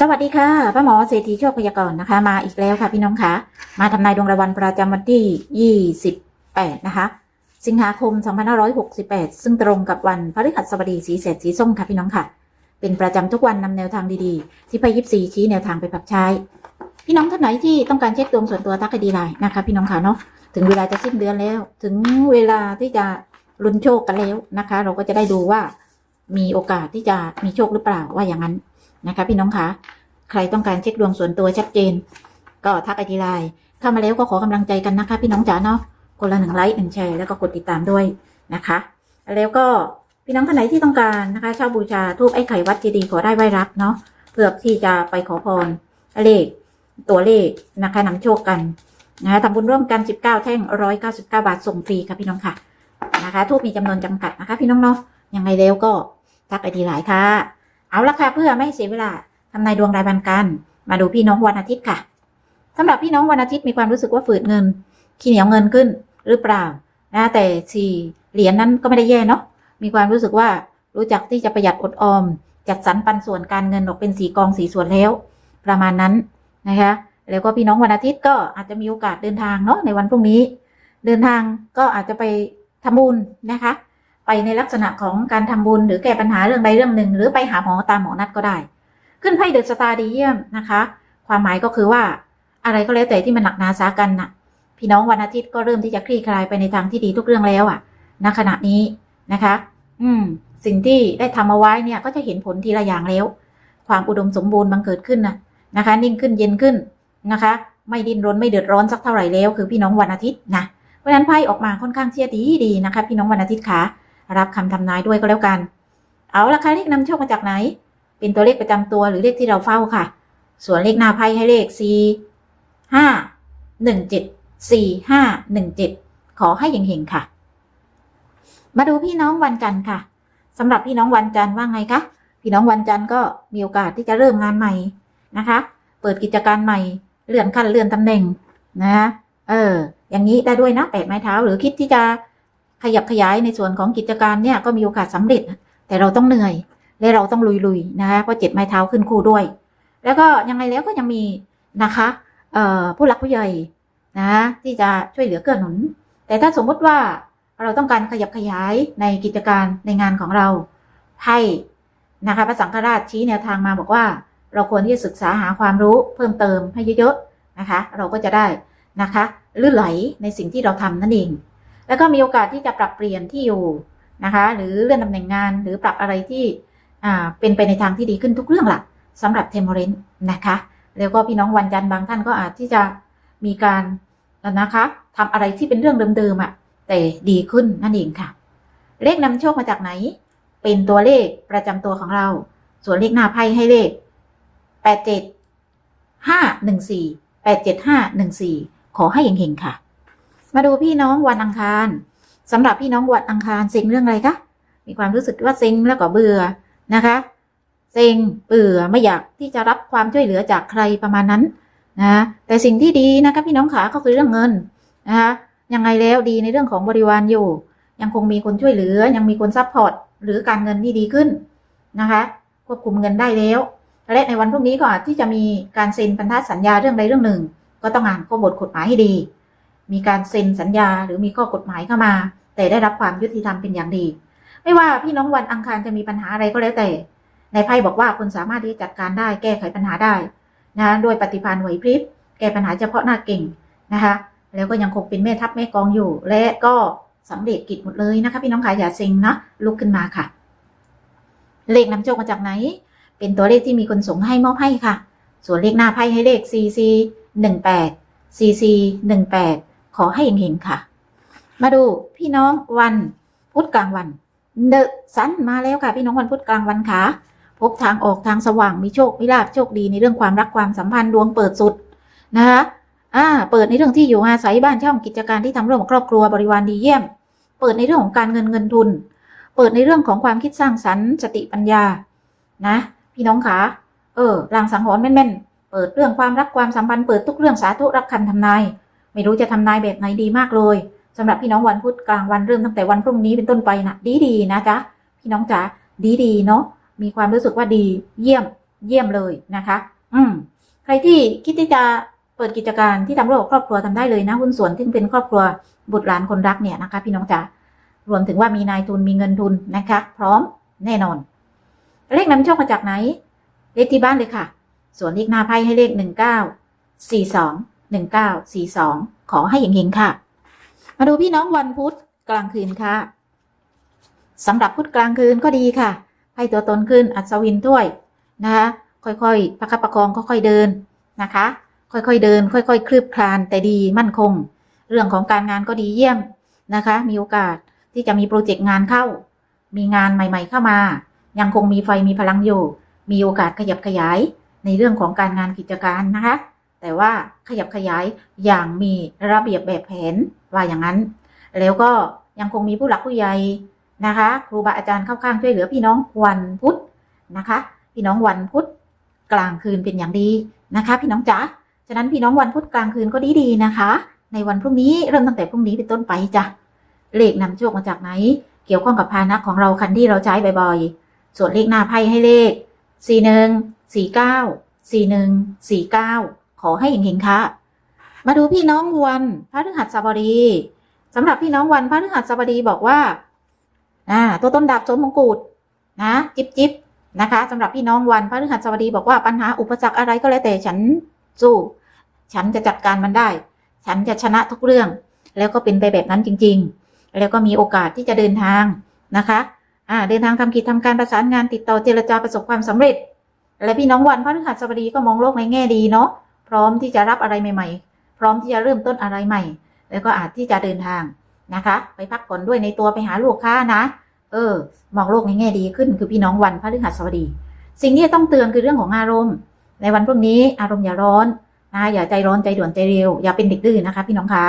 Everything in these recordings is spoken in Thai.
สวัสดีค่ะป้าหมอเศรษฐีโชคพยากรณ์นะคะ มาอีกแล้วค่ะพี่น้องคะมาทำนายดวงรายวันประจำวันที่ 28 นะคะ สิงหาคม 2568 ซึ่งตรงกับวันพฤหัสบดีสีเศษสีส้มค่ะพี่น้องค่ะ เป็นประจำทุกวันนำแนวทางดีๆ ที่ไปยิบซีชี้แนวทางไปปรับใช้ พี่น้องท่านไหนที่ต้องการเช็คดวงส่วนตัวทักไอดีไลน์นะคะ พี่น้องค่ะเนาะถึงเวลาจะสิ้นเดือนแล้ว ถึงเวลาที่จะลุ้นโชคกันแล้วนะคะ เราก็จะได้ดูว่ามีโอกาสที่จะมีโชคหรือเปล่าว่าอย่างนั้น นะคะ พี่น้องคะใครต้องการเช็คดวงส่วนตัวชัดเจน ก็ทักไอทีไลน์เข้ามาแล้วก็ขอกำลังใจกันนะคะ พี่น้องจ๋าเนาะคนละหนึ่งไลค์หนึ่งแชร์แล้วก็กดติดตามด้วยนะคะ แล้วก็พี่น้องท่านไหนที่ต้องการนะคะเช่าบูชาทูบไอ้ไข่วัดเจดีย์ขอได้ไหว้รับเนาะเพื่อที่จะไปขอพรเลข ตัวเลขนะคะนำโชคกันนะคะทำบุญร่วมกัน 19 แท่ง 199 บาทส่งฟรีค่ะพี่น้องค่ะนะคะทูบมีจำนวนจำกัดนะคะ พี่น้องเนาะยังไงแล้วก็ทักไอทีไลน์ค่ะ เอาละค่ะเพื่อไม่ให้เสียเวลาทำนายดวงรายวันกัน มาดูพี่น้องวันอาทิตย์ค่ะสำหรับพี่น้องวันอาทิตย์มีความรู้สึกว่าฝืดเงิน ขี้เหนียวเงินขึ้นหรือเปล่านะแต่สี่เหรียญนั้นก็ไม่ได้แย่เนาะมีความรู้สึกว่ารู้จักที่จะประหยัดอดออม จัดสรรปันส่วนการเงินออกเป็นสีกองสีส่วนแล้ว ประมาณนั้นนะคะแล้วก็พี่น้องวันอาทิตย์ก็อาจจะมีโอกาสเดินทางเนาะในวันพรุ่งนี้ เดินทางก็อาจจะไปทำบุญนะคะ ไปในลักษณะของการทำบุญหรือแก้ปัญหาเรื่องใดเรื่องหนึ่ง หรือไปหาหมอตามหมอนัดก็ได้ ขึ้นไพ่เดอะสตาร์ดีเยี่ยมนะคะ ความหมายก็คือว่าอะไรก็แล้วแต่ที่มันหนักหนาสากันน่ะ พี่น้องวันอาทิตย์ก็เริ่มที่จะคลี่คลายไปในทางที่ดีทุกเรื่องแล้วอะณขณะนี้นะคะ อืม สิ่งที่ได้ทำเอาไว้เนี่ย ก็จะเห็นผลทีละอย่างแล้ว ความอุดมสมบูรณ์บังเกิดขึ้นนะนะคะ นิ่งขึ้นเย็นขึ้นนะคะ ไม่ดิ้นรนไม่เดือดร้อนสักเท่าไหร่แล้ว คือพี่น้องวันอาทิตย์นะเพราะฉะนั้นไพ่ออกมาค่อนข้างเชียดีดีนะคะ พี่น้องวันอาทิตย์ค่ะ รับคำทำนายด้วยก็แล้วกัน เอาละค่ะเลขนำโชคมาจากไหน เป็นตัวเลขประจำตัวหรือเลขที่เราเฝ้าค่ะ ส่วนเลขหน้าไพ่ให้เลข4 5 1 7 4 5 1 7 ขอให้เฮงๆค่ะ มาดูพี่น้องวันจันทร์ค่ะสำหรับพี่น้องวันจันทร์ว่าไงคะพี่น้องวันจันทร์ก็มีโอกาสที่จะเริ่มงานใหม่นะคะ เปิดกิจการใหม่เลื่อนขั้นเลื่อนตำแหน่งนะ เออ อย่างนี้ได้ด้วยนะแปดไม้เท้าหรือคิดที่จะ ขยับขยายในส่วนของกิจการเนี่ยก็มีโอกาสสำเร็จ แต่เราต้องเหนื่อย และเราต้องลุยๆนะคะเพราะเจ็ดไม้เท้าขึ้นคู่ด้วย แล้วก็ยังไงแล้วก็ยังมีนะคะผู้หลักผู้ใหญ่นะที่จะช่วยเหลือเกื้อหนุน แต่ถ้าสมมุติว่าเราต้องการขยับขยายในกิจการในงานของเราให้นะคะพระสังฆราชชี้แนวทางมาบอกว่า เราควรที่จะศึกษาหาความรู้เพิ่มเติมให้เยอะๆนะคะ เราก็จะได้นะคะลื่นไหลในสิ่งที่เราทำนั่นเอง แล้วก็มีโอกาสที่จะปรับเปลี่ยนที่อยู่นะคะ หรือเลื่อนตำแหน่งงานหรือปรับอะไรที่อ่าเป็นไปในทางที่ดีขึ้นทุกเรื่องละสำหรับเทมโมเรนนะคะ แล้วก็พี่น้องวันจันทร์บางท่านก็อาจที่จะมีการนะคะทำอะไรที่เป็นเรื่องเดิมๆอะ่ะแต่ดีขึ้นนั่นเองค่ะ เลขนำโชคมาจากไหน เป็นตัวเลขประจำตัวของเรา ส่วนเลขหน้าไพ่ให้เลขแปดเจ็ดห้าหนึ่งสี่แปดเจ็ดห้าหนึ่งสี่ขอให้เฮงๆค่ะ มาดูพี่น้องวันอังคารสำหรับพี่น้องวันอังคารเซ็งเรื่องอะไรคะมีความรู้สึกว่าเซ็งแล้วก็เบื่อนะคะเซ็งเบื่อไม่อยากที่จะรับความช่วยเหลือจากใครประมาณนั้นนะแต่สิ่งที่ดีนะคะพี่น้องขาก็คือเรื่องเงินนะคะยังไงแล้วดีในเรื่องของบริวารอยู่ ยังคงมีคนช่วยเหลือ ยังมีคนซัพพอร์ตหรือการเงินที่ดีขึ้นนะคะควบคุมเงินได้แล้ว และในวันพรุ่งนี้ก็อาจที่จะมีการเซ็นพันธสัญญาเรื่องใดเรื่องหนึ่ง ก็ต้องอ่านข้อบทกฎหมายให้ดี มีการเซ็นสัญญาหรือมีข้อกฎหมายเข้ามา แต่ได้รับความยุติธรรมเป็นอย่างดี ไม่ว่าพี่น้องวันอังคารจะมีปัญหาอะไรก็แล้วแต่ ในไพ่บอกว่าคุณสามารถที่จะจัดการได้แก้ไขปัญหาได้นะโดยปฏิภาณไหวพริบแก้ปัญหาเฉพาะหน้าเก่งนะคะแล้วก็ยังคงเป็นแม่ทัพแม่กองอยู่ และก็สำเร็จกิจหมดเลยนะคะพี่น้องขายอย่าเซ็งนะลุกขึ้นมาค่ะ เลขนำโชคมาจากไหน เป็นตัวเลขที่มีคนส่งให้มอบให้ค่ะ ส่วนเลขหน้าไพ่ให้เลข CC 18 CC 18 ขอให้เห็นๆค่ะ มาดูพี่น้องวันพุธกลางวันเดอะซันมาแล้วค่ะ พี่น้องวันพุธกลางวันค่ะพบทางออกทางสว่างมีโชคมีลาภโชคดีในเรื่องความรักความสัมพันธ์ดวงเปิดสุดนะคะอ่าเปิดในเรื่องที่อยู่อาศัยบ้านช่องกิจการที่ทำร่วมกับครอบครัวบริวารดีเยี่ยม เปิดในเรื่องของการเงินเงินทุน เปิดในเรื่องของความคิดสร้างสรรค์สติปัญญา นะ พี่น้องขาเออลางสังหรณ์แม่นๆเปิดเรื่องความรักความสัมพันธ์เปิดทุกเรื่องสาธุรับคำทำนาย ไม่รู้จะทำนายแบบไหนดีมากเลยสำหรับพี่น้องวันพุธกลางวันเริ่มตั้งแต่วันพรุ่งนี้เป็นต้นไปนะดีดีนะจ๊ะพี่น้องจ๋าดีดีเนาะมีความรู้สึกว่าดี เยี่ยมเยี่ยมเลยนะคะ อืมใครที่คิดที่จะเปิดกิจการที่ทำร่วมกับครอบครัวทำได้เลยนะหุ้นส่วนที่เป็นครอบครัวบุตรหลานคนรักเนี่ยนะคะ พี่น้องจ๋ารวมถึงว่ามีนายทุนมีเงินทุนนะคะ พร้อมแน่นอน เลขนำโชคมาจากไหน เลขที่บ้านเลยค่ะ ส่วนเลขหน้าไพ่ให้เลขหนึ่งเก้าสี่สอง หนึ่งเก้าสี่สองขอให้อย่างเฮงค่ะ มาดูพี่น้องวันพุธกลางคืนค่ะสำหรับพุธกลางคืนก็ดีค่ะไพ่ตัวตนขึ้นอัศวินด้วยนะคะ ค่อยๆประคับประคองค่อยๆเดินนะคะ ค่อยๆเดิน ค่อยๆ คลืบคลานแต่ดีมั่นคง เรื่องของการงานก็ดีเยี่ยมนะคะ มีโอกาสที่จะมีโปรเจกต์งานเข้า มีงานใหม่ ๆ เข้ามา ยังคงมีไฟมีพลังอยู่ มีโอกาสขยับขยายในเรื่องของการงานกิจการนะคะ แต่ว่าขยับขยายอย่างมีระเบียบแบบแผนว่าอย่างนั้น แล้วก็ยังคงมีผู้หลักผู้ใหญ่นะคะ ครูบาอาจารย์เข้าข้างช่วยเหลือพี่น้องวันพุธนะคะ พี่น้องวันพุธกลางคืนเป็นอย่างดีนะคะ พี่น้องจ๋าฉะนั้นพี่น้องวันพุธกลางคืนก็ดีดีนะคะ ในวันพรุ่งนี้เริ่มตั้งแต่พรุ่งนี้เป็นต้นไปจ้ะเลขนำโชคมาจากไหน เกี่ยวข้องกับพานะของเราคันที่เราใช้บ่อยๆส่วนเลขหน้าไพ่ให้เลข 41 49 41 49 ขอให้เห็งๆค่ะ มาดูพี่น้องวันพระฤหัสบดีสำหรับพี่น้องวันพระฤหัสบดีบอกว่าอ่าตัวต้นดาบสมมงกุฎนะ จิบจิบนะคะสำหรับพี่น้องวันพระฤหัสบดีบอกว่าปัญหาอุปสรรคอะไรก็แล้วแต่ฉันสู้ฉันจะจัดการมันได้ ฉันจะชนะทุกเรื่อง แล้วก็เป็นไปแบบนั้นจริง ๆ แล้วก็มีโอกาสที่จะเดินทางนะคะอ่าเดินทางทำกิจทำการประสานงานติดต่อเจรจาประสบความสำเร็จ และพี่น้องวันพระฤหัสบดีก็มองโลกในแง่ดีเนาะ พร้อมที่จะรับอะไรใหม่ ๆ พร้อมที่จะเริ่มต้นอะไรใหม่ แล้วก็อาจที่จะเดินทางนะคะ ไปพักผ่อนด้วยในตัวไปหาลูกค้านะ เออ มองโลกในแง่ดีขึ้นคือพี่น้องวันพฤหัสบดี สิ่งที่จะต้องเตือนคือเรื่องของอารมณ์ ในวันพรุ่งนี้อารมณ์อย่าร้อนนะอย่าใจร้อนใจด่วนใจเร็ว อย่าเป็นเด็กดื้อนะคะ พี่น้องคะ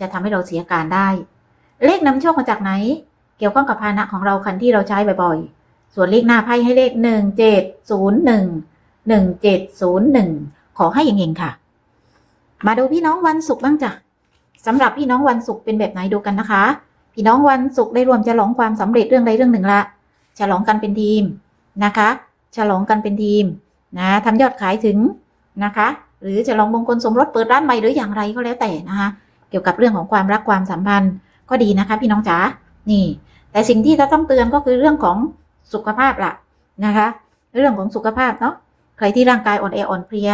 จะทำให้เราเสียการได้ เลขนำโชคมาจากไหน เกี่ยวข้องกับพาหนะของเราคันที่เราใช้บ่อยๆ ส่วนเลขหน้าไพ่ให้เลขหนึ่งเจ็ดศูนย์หนึ่งหนึ่งเจ็ดศูนย์หนึ่ง ขอให้เองๆค่ะ มาดูพี่น้องวันศุกร์บ้างจ้ะสำหรับพี่น้องวันศุกร์เป็นแบบไหนดูกันนะคะ พี่น้องวันศุกร์ได้รวมฉลองความสำเร็จเรื่องใดเรื่องหนึ่งละฉลองกันเป็นทีมนะคะ ฉลองกันเป็นทีมนะทำยอดขายถึงนะคะ หรือฉลองมงคลสมรสเปิดร้านใหม่หรืออย่างไรก็แล้วแต่นะคะ เกี่ยวกับเรื่องของความรักความสัมพันธ์ก็ดีนะคะ พี่น้องจ๋านี่ แต่สิ่งที่จะต้องเตือนก็คือเรื่องของสุขภาพล่ะนะคะ เรื่องของสุขภาพเนาะใครที่ร่างกายอ่อนแออ่อนเพลีย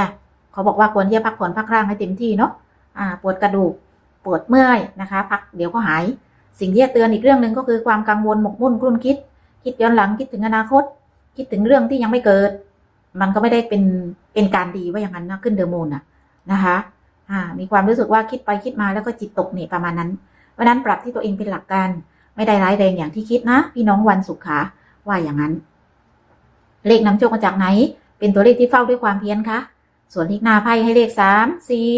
เขาบอกว่าควรที่จะพักผ่อนพักร่างให้เต็มที่เนาะอ่าปวดกระดูกปวดเมื่อยนะคะ พักเดี๋ยวก็หาย สิ่งที่จะเตือนอีกเรื่องหนึ่งก็คือความกังวลหมกมุ่นกลุ้นคิด คิดย้อนหลังคิดถึงอนาคต คิดถึงเรื่องที่ยังไม่เกิด มันก็ไม่ได้เป็นเป็นการดีว่าอย่างนั้นนะขึ้นเดอะมูนอะนะคะอ่ามีความรู้สึกว่าคิดไปคิดมาแล้วก็จิตตกเนี่ยประมาณนั้นเพราะนั้นปรับที่ตัวเองเป็นหลักการไม่ได้ร้ายแรงอย่างที่คิดนะ พี่น้องวันสุขาว่าอย่างนั้น เลขนำโชคมาจากไหน เป็นตัวเลขที่เฝ้าด้วยความเพียรคะ ส่วนเลขหน้าไพ่ให้เลขสามสี่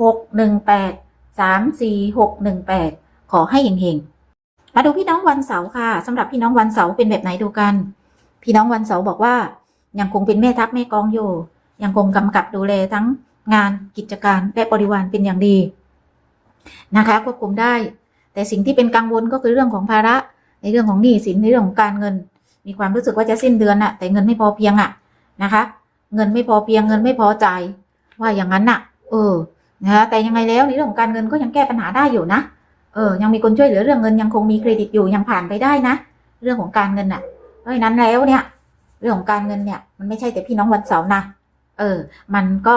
หกหนึ่งแปดสามสี่หกหนึ่งแปดขอให้เฮงๆมาดูพี่น้องวันเสาร์ค่ะสำหรับพี่น้องวันเสาร์เป็นแบบไหนดูกัน พี่น้องวันเสาร์บอกว่า ยังคงเป็นแม่ทัพแม่กองอยู่ ยังคงกำกับดูแลทั้งงานกิจการและบริวารเป็นอย่างดี นะคะควบคุมได้ แต่สิ่งที่เป็นกังวลก็คือเรื่องของภาระ ในเรื่องของหนี้สินในเรื่องของการเงิน มีความรู้สึกว่าจะสิ้นเดือนอะแต่เงินไม่พอเพียงอะนะคะ เงินไม่พอเพียงเงินไม่พอใจ ว่าอย่างนั้นน่ะ เออนะคะแต่ยังไงแล้วในเรื่องของการเงินก็ยังแก้ปัญหาได้อยู่นะ เออ ยังมีคนช่วยเหลือเรื่องเงินยังคงมีเครดิตอยู่ยังผ่านไปได้นะ เรื่องของการเงินน่ะ เพราะนั้นแล้วเนี่ย เรื่องของการเงินเนี่ย มันไม่ใช่แต่พี่น้องวันเสาร์นะ เออ มันก็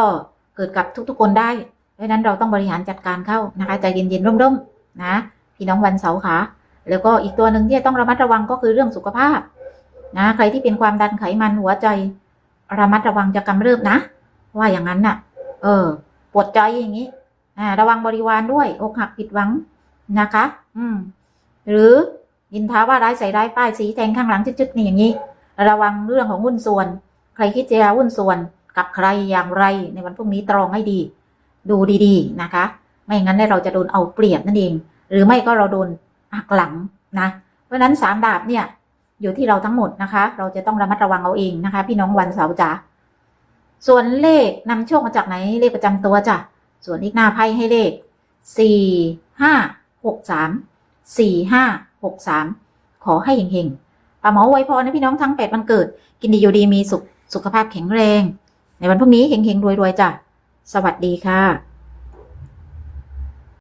เกิดกับทุกๆคนได้ เพราะนั้นเราต้องบริหารจัดการเข้านะคะใจเย็นๆร่มๆนะ พี่น้องวันเสาร์ค่ะ แล้วก็อีกตัวหนึ่งที่ต้องระมัดระวังก็คือเรื่องสุขภาพนะ ใครที่เป็นความดันไขมันหัวใจ ระมัดระวังจะกำเริบนะ ว่าอย่างนั้นน่ะ เออ ปวดใจอย่างนี้ อ่า ระวังบริวารด้วยอกหักผิดหวังนะคะ อืม หรือยินท้าว่าร้ายใส่ร้ายป้ายสีแทงข้างหลังจึ๊กๆนี่อย่างนี้ ระวังเรื่องของหุ้นส่วน ใครคิดจะหุ้นส่วนกับใครอย่างไรในวันพรุ่งนี้ตรองให้ดี ดูดีๆนะคะ ไม่งั้นเนี่ยเราจะโดนเอาเปรียบนั่นเอง หรือไม่ก็เราโดนหักหลังนะ เพราะฉะนั้นสามดาบเนี่ย อยู่ที่เราทั้งหมดนะคะ เราจะต้องระมัดระวังเอาเองนะคะ พี่น้องวันเสาร์จ๋าส่วนเลขนำโชคมาจากไหนเลขประจำตัวจ้ะส่วนอีกหน้าไพ่ให้เลขสี่ห้าหกสามสี่ห้าหกสามขอให้เฮงๆป้าหมอไวพรนะพี่น้องทั้งแปดวันเกิด กินดีอยู่ดีมีสุขสุขภาพแข็งแรง ในวันพรุ่งนี้เฮงๆรวยๆจ้ะสวัสดีค่ะ